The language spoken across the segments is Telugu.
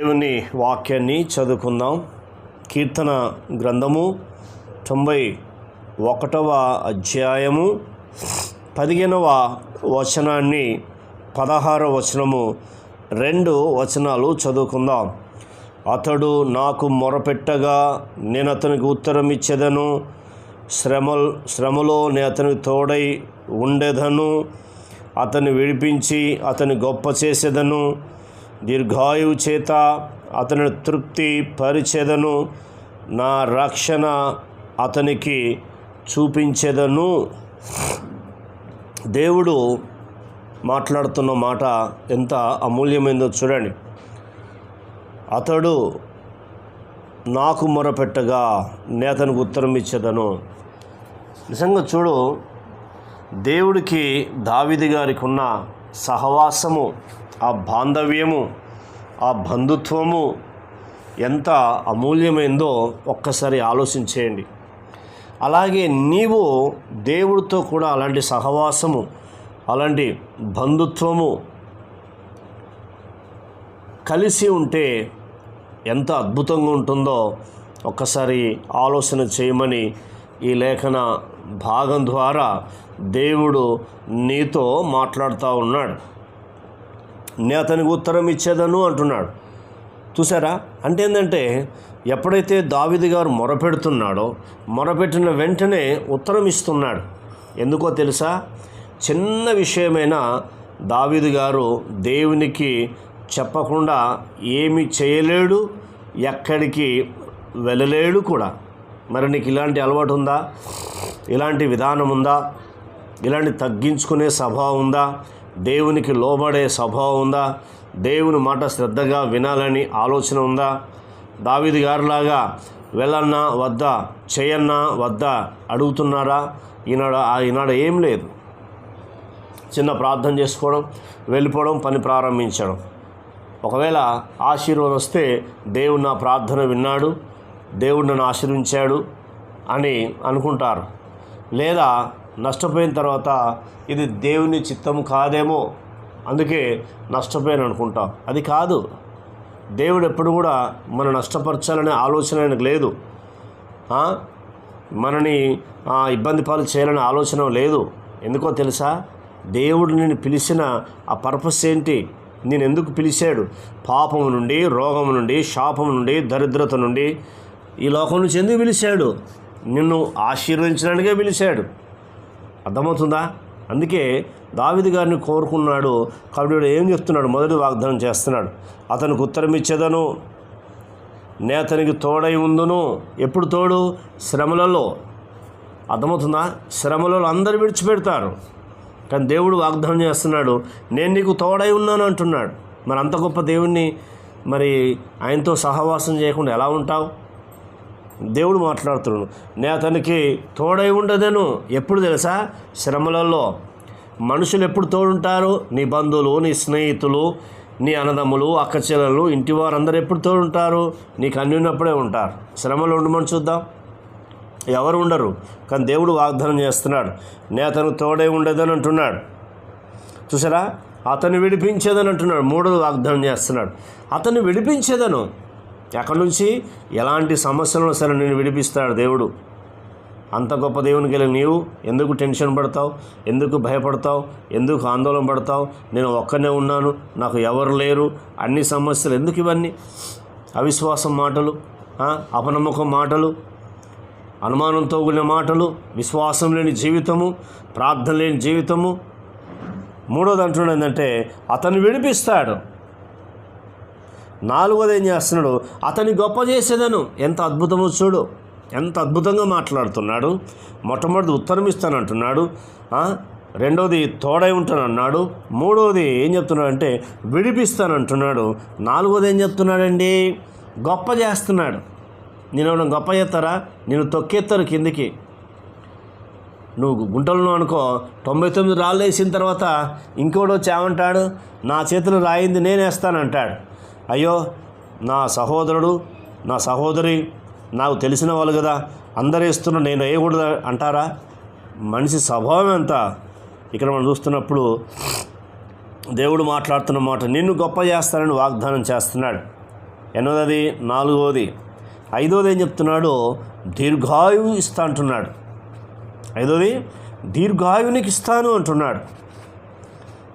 దేవుని వాక్యాన్ని చదువుకుందాం. కీర్తన గ్రంథము తొంభై ఒకటవ అధ్యాయము పదిహేనవ వచనాన్ని పదహార వచనము రెండు వచనాలు చదువుకుందాం. అతడు నాకు మొరపెట్టగా నేను అతనికి ఉత్తరం ఇచ్చేదను. శ్రమ శ్రమలో నేను అతనికి తోడై ఉండేదను. అతన్ని విడిపించి అతని గొప్ప చేసేదను. దీర్ఘాయువు చేత అతని తృప్తి పరిచేదను. నా రక్షణ అతనికి చూపించేదను. దేవుడు మాట్లాడుతున్న మాట ఎంత అమూల్యమైందో చూడండి. అతడు నాకు మొరపెట్టగా నేతనికి ఉత్తరం ఇచ్చేదను. నిజంగా చూడు దేవుడికి దావిది గారికి ఉన్న సహవాసము ఆ బాంధవ్యము ఆ బంధుత్వము ఎంత అమూల్యమైందో ఒక్కసారి ఆలోచించేయండి. అలాగే నీవు దేవుడితో కూడా అలాంటి సహవాసము అలాంటి బంధుత్వము కలిసి ఉంటే ఎంత అద్భుతంగా ఉంటుందో ఒక్కసారి ఆలోచన చేయమని ఈ లేఖన భాగం ద్వారా దేవుడు నీతో మాట్లాడుతూ ఉన్నాడు. నేను అతనికి ఉత్తరం ఇచ్చేదను అంటున్నాడు. చూసారా అంటే ఏంటంటే ఎప్పుడైతే దావిది గారు మొరపెడుతున్నాడో మొరపెట్టిన వెంటనే ఉత్తరం ఇస్తున్నాడు. ఎందుకో తెలుసా? చిన్న విషయమైనా దావిది గారు దేవునికి చెప్పకుండా ఏమి చేయలేడు ఎక్కడికి వెళ్ళలేడు కూడా. మరి నీకు ఇలాంటి అలవాటు ఉందా? ఇలాంటి విధానం ఉందా? ఇలాంటి తగ్గించుకునే స్వభావం ఉందా? దేవునికి లోబడే స్వభావం ఉందా? దేవుని మాట శ్రద్ధగా వినాలని ఆలోచన ఉందా? దావిది గారిలాగా వెళ్ళన్నా వద్దా? చేయన్నా వద్దా? అడుగుతున్నారా? ఈనాడు ఈనాడు ఏం లేదు. చిన్న ప్రార్థన చేసుకోవడం వెళ్ళిపోవడం పని ప్రారంభించడం. ఒకవేళ ఆశీర్వాదం వస్తే దేవుడు నా ప్రార్థన విన్నాడు దేవుడు నన్ను ఆశీర్వించాడు అని అనుకుంటారు. లేదా నష్టపోయిన తర్వాత ఇది దేవుని చిత్తం కాదేమో. అందుకే నష్టపోయాను అనుకుంటాం అది కాదు. దేవుడు ఎప్పుడు కూడా మనం నష్టపరచాలనే ఆలోచన ఆయనకు లేదు. మనని ఇబ్బంది పాలు చేయాలనే ఆలోచన లేదు. ఎందుకో తెలుసా? దేవుడు నేను పిలిచిన ఆ పర్పస్ ఏంటి? నేను ఎందుకు పిలిచాడు? పాపము నుండి రోగము నుండి శాపము నుండి దరిద్రత నుండి ఈ లోకం నుంచి ఎందుకు పిలిచాడు? నిన్ను ఆశీర్వదించడానికే పిలిచాడు. అర్థమవుతుందా? అందుకే దావిది గారిని కోరుకున్నాడు. కాబట్టి ఏం చెప్తున్నాడు? మొదటి వాగ్దానం చేస్తున్నాడు. అతనికి ఉత్తరం ఇచ్చేదను నేతనికి తోడై ఉందును. ఎప్పుడు తోడు? శ్రమలలో. అర్థమవుతుందా? శ్రమలలో అందరు విడిచిపెడతారు. కానీ దేవుడు వాగ్దానం చేస్తున్నాడు. నేను నీకు తోడై ఉన్నాను అంటున్నాడు. మరి అంత గొప్ప దేవుణ్ణి మరి ఆయనతో సహవాసం చేయకుండా ఎలా ఉంటావు? దేవుడు మాట్లాడుతున్నాడు. నే అతనికి తోడై ఉండదను. ఎప్పుడు తెలుసా? శ్రమలలో. మనుషులు ఎప్పుడు తోడుంటారు? నీ బంధువులు నీ స్నేహితులు నీ అన్నదమ్ములు అక్కచెల్లెలు ఇంటి వారందరూ ఎప్పుడు తోడుంటారు? నీకు అన్ని ఉన్నప్పుడే ఉంటారు. శ్రమలో ఉండమని చూద్దాం. ఎవరు ఉండరు కానీ దేవుడు వాగ్దానం చేస్తున్నాడు. నే అతనికి తోడై ఉండేదని అంటున్నాడు. చూసారా? అతను విడిపించేదని అంటున్నాడు. మూడోది వాగ్దానం చేస్తున్నాడు. అతను విడిపించేదను. ఎక్కడి నుంచి ఎలాంటి సమస్యలను సరే నేను విడిపిస్తాడు దేవుడు. అంత గొప్ప దేవునికి వెళ్ళి నీవు ఎందుకు టెన్షన్ పడతావు? ఎందుకు భయపడతావు? ఎందుకు ఆందోళన పడతావు? నేను ఒక్కనే ఉన్నాను నాకు ఎవరు లేరు అన్ని సమస్యలు ఎందుకు ఇవన్నీ? అవిశ్వాసం మాటలు అపనమ్మకం మాటలు అనుమానంతో కూడిన మాటలు విశ్వాసం లేని జీవితము ప్రార్థన లేని జీవితము. మూడోది అంటున్నది ఏంటంటే అతను విడిపిస్తాడు. నాలుగోది ఏం చేస్తున్నాడు? అతని గొప్ప చేసేదను. ఎంత అద్భుతమో చూడు. ఎంత అద్భుతంగా మాట్లాడుతున్నాడు. మొట్టమొదటి ఉత్తరం ఇస్తానంటున్నాడు. రెండోది తోడై ఉంటానన్నాడు. మూడోది ఏం చెప్తున్నాడంటే విడిపిస్తానంటున్నాడు. నాలుగోది ఏం చెప్తున్నాడండి? గొప్ప చేస్తున్నాడు. నేను ఏమైనా గొప్ప చేస్తారా? నేను తొక్కేస్తారు కిందికి. నువ్వు గుంటలను అనుకో. తొంభై తొమ్మిది రాళ్ళు వేసిన తర్వాత ఇంకోటి వచ్చి ఏమంటాడు? నా చేతులు రాయింది నేనేస్తానంటాడు. అయ్యో నా సహోదరుడు నా సహోదరి నాకు తెలిసిన వాళ్ళు కదా అందరు ఇస్తున్న నేను వేయకూడదు అంటారా? మనిషి స్వభావం ఎంత? ఇక్కడ మనం చూస్తున్నప్పుడు దేవుడు మాట్లాడుతున్న మాట నిన్ను గొప్ప చేస్తానని వాగ్దానం చేస్తున్నాడు. ఎనిమిదది నాలుగోది. ఐదోది ఏం చెప్తున్నాడు? దీర్ఘాయువు ఇస్తా అంటున్నాడు. ఐదోది? దీర్ఘాయువునికి ఇస్తాను అంటున్నాడు.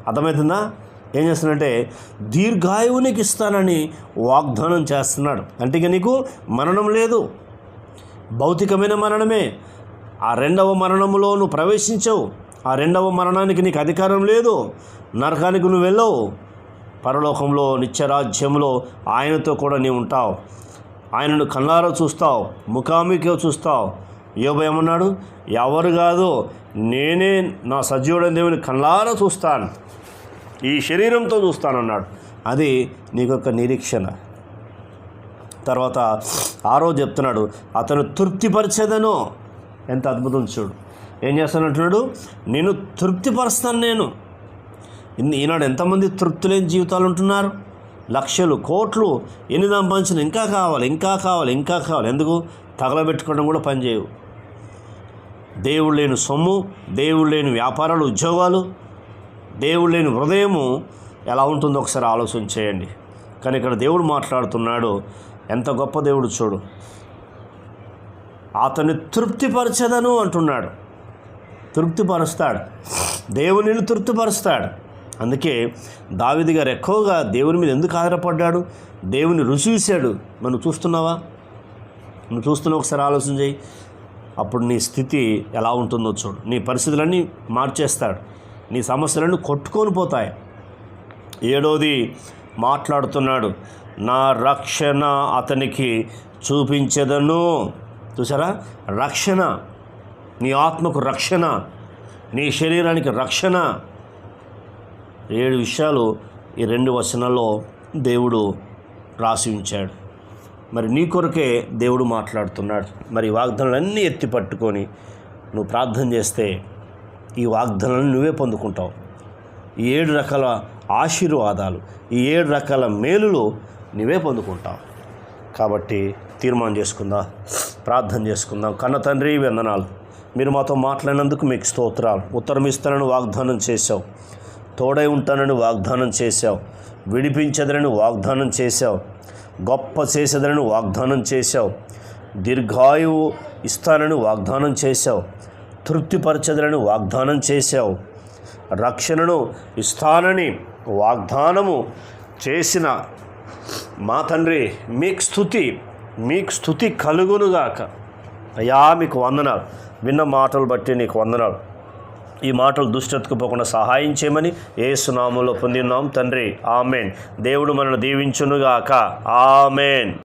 అర్థమవుతుందా? ఏం చేస్తున్నాడంటే దీర్ఘాయువునికి ఇస్తానని వాగ్దానం చేస్తున్నాడు. అంటే ఇక నీకు మరణం లేదు. భౌతికమైన మరణమే. ఆ రెండవ మరణంలో నువ్వు ప్రవేశించవు. ఆ రెండవ మరణానికి నీకు అధికారం లేదు. నరకానికి నువ్వు వెళ్ళవు. పరలోకంలో నిత్యరాజ్యంలో ఆయనతో కూడా నీవు ఉంటావు. ఆయనను కన్నారో చూస్తావు. ముఖాముఖిగా చూస్తావు. యోబు ఏమన్నాడు? ఎవరు కాదు నేనే నా సజీవుడని దేవుని కన్నారో చూస్తాను. ఈ శరీరంతో చూస్తానన్నాడు. అది నీకొక నిరీక్షణ. తర్వాత ఆరో చెప్తున్నాడు అతను తృప్తిపరిచేదను. ఎంత అద్భుతం చూడు. ఏం చేస్తానంటున్నాడు నేను తృప్తిపరుస్తాను నేను. ఈనాడు ఎంతమంది తృప్తి లేని జీవితాలు ఉంటున్నారు? లక్షలు కోట్లు ఎన్ని సంపాదించిన ఇంకా కావాలి ఇంకా కావాలి ఇంకా కావాలి. ఎందుకు? తగలబెట్టుకోవడం కూడా పనిచేయవు దేవుడు లేని సొమ్ము దేవుడు లేని వ్యాపారాలు ఉద్యోగాలు దేవుడు లేని హృదయము ఎలా ఉంటుందో ఒకసారి ఆలోచన చేయండి. కానీ ఇక్కడ దేవుడు మాట్లాడుతున్నాడు ఎంత గొప్ప దేవుడు చూడు. అతన్ని తృప్తిపరచదను అంటున్నాడు. తృప్తిపరుస్తాడు. దేవునిని తృప్తిపరుస్తాడు. అందుకే దావిది గారు ఎక్కువగా దేవుని మీద ఎందుకు ఆధారపడ్డాడు? దేవుని రుచి చూశాడు. మనం చూస్తున్నావా? నువ్వు చూస్తున్నావు ఒకసారి ఆలోచన చేయి. అప్పుడు నీ స్థితి ఎలా ఉంటుందో చూడు. నీ పరిస్థితులన్నీ మార్చేస్తాడు. నీ సమస్యలను కొట్టుకొని పోతాయి. ఏడోది మాట్లాడుతున్నాడు నా రక్షణ అతనికి చూపించదను. చూసారా రక్షణ. నీ ఆత్మకు రక్షణ. నీ శరీరానికి రక్షణ. ఏడు విషయాలు ఈ రెండు వచనాల్లో దేవుడు రాసి ఉంచాడు మరి నీ కొరకే దేవుడు మాట్లాడుతున్నాడు. మరి వాగ్దానాలన్నీ ఎత్తి పట్టుకొని నువ్వు ప్రార్థన చేస్తే ఈ వాగ్దానాలను నువ్వే పొందుకుంటావు. ఈ ఏడు రకాల ఆశీర్వాదాలు ఈ ఏడు రకాల మేలులు నువ్వే పొందుకుంటావు. కాబట్టి తీర్మానం చేసుకుందాం ప్రార్థన చేసుకుందాం. కన్న తండ్రి వందనాలు. మీరు మాతో మాట్లాడినందుకు మీకు స్తోత్రాలు. ఉత్తరం ఇస్తానని వాగ్దానం చేశావు. తోడై ఉంటానని వాగ్దానం చేశావు. విడిపించదనని వాగ్దానం చేశావు. గొప్ప చేసేదనని వాగ్దానం చేశావు. దీర్ఘాయువు ఇస్తానని వాగ్దానం చేశావు. తృప్తిపరచదనని వాగ్దానం చేశావు. రక్షణను ఇస్తానని వాగ్దానము చేసిన మా తండ్రి మీకు స్థుతి మీకు స్థుతి కలుగునుగాక. అయ్యా మీకు వందనాలు. విన్న మాటలు బట్టి నీకు వందనాలు. ఈ మాటలు దుష్టతకు పోకుండా సహాయం చేయమని ఏసునామంలో పొందినాం తండ్రి. ఆమెన్. దేవుడు మనను దీవించునుగాక. ఆమెన్.